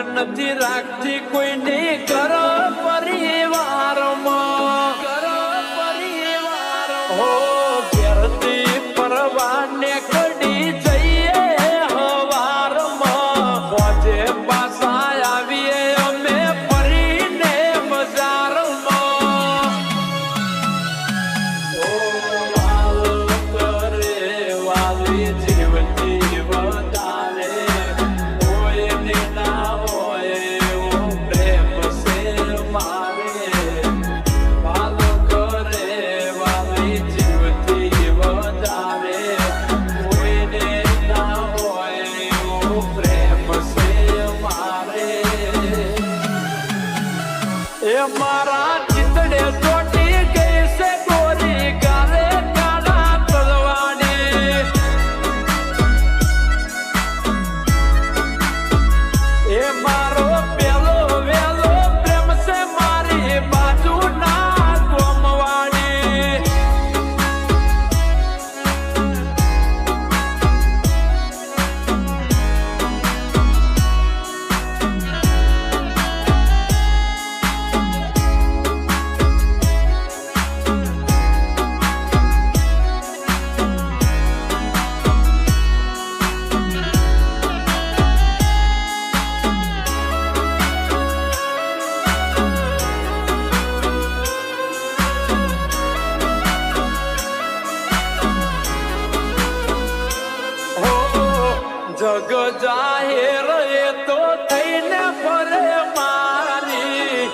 ખબર નથી રાખતી કોઈને કરો am my. જાહેર એ તો થઈને ફરે મારી.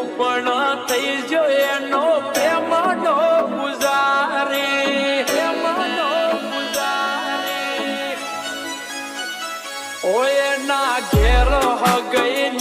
ઉપણ થઈ જો એનો પ્રેમનો ગુજારી. પ્રેમનો ગુજારી. ઓય ના ઘેર હો ગઈ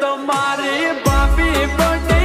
તમારી બાપી બને.